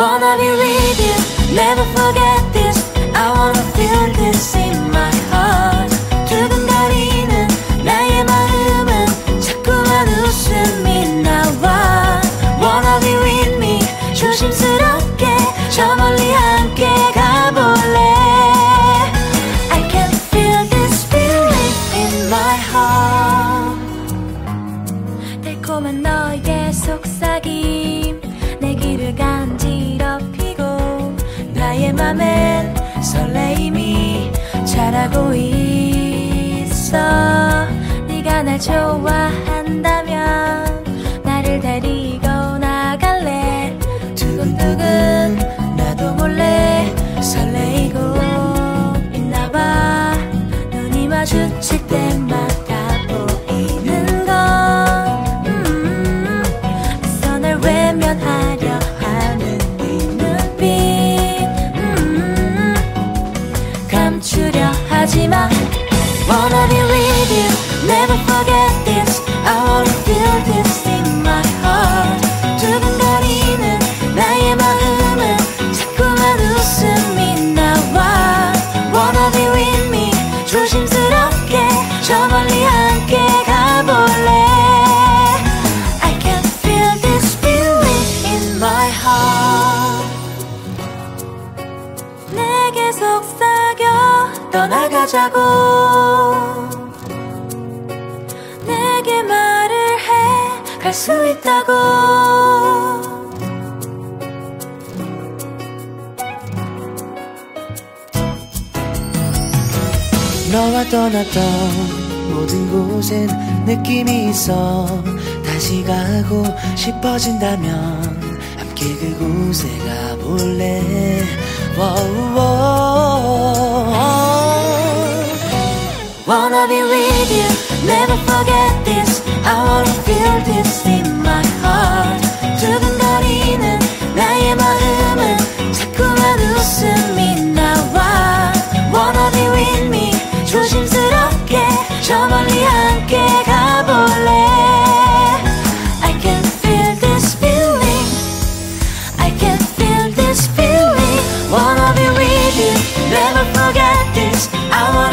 Wanna be with you, never forget this. I wanna feel this in my heart. 두근거리는 나의 마음은 자꾸만 웃음이 나와. Wanna be with me, 조심스럽게 저 멀리 함께 가볼래. I can feel this feeling in my heart. 달콤한 너의 속삭임 나의 맘엔 설레임이 자라고 있어. 네가 날 좋아한다면 나를 데리고 나갈래? 두근두근 나도 몰래 설레이고 있나봐. 눈이 마주칠 때마다 보이는 건 음, 선을 외면하 감추려 하지마 Wanna be with you Never forget this I wanna feel this in my heart 두근거리는 나의 마음은 자꾸만 웃음이 나와 Wanna be with me 조심스럽게 저 멀리 함께 가볼래 I can feel this feeling in my heart 내게 속삭여 떠나가자고. 내게 말을 해 갈 수 있다고. 너와 떠났던 모든 곳엔 느낌이 있어. 다시 가고 싶어진다면 함께 그곳에 가볼래? 워우 you, never forget this. I wanna feel this in my heart. 두근거리는 나의 마음은 자꾸만 웃음이 나와. Wanna be with me, 조심스럽게 저 멀리 함께 가볼래. I can feel this feeling. I can feel this feeling. Wanna be with you, never forget this. I wanna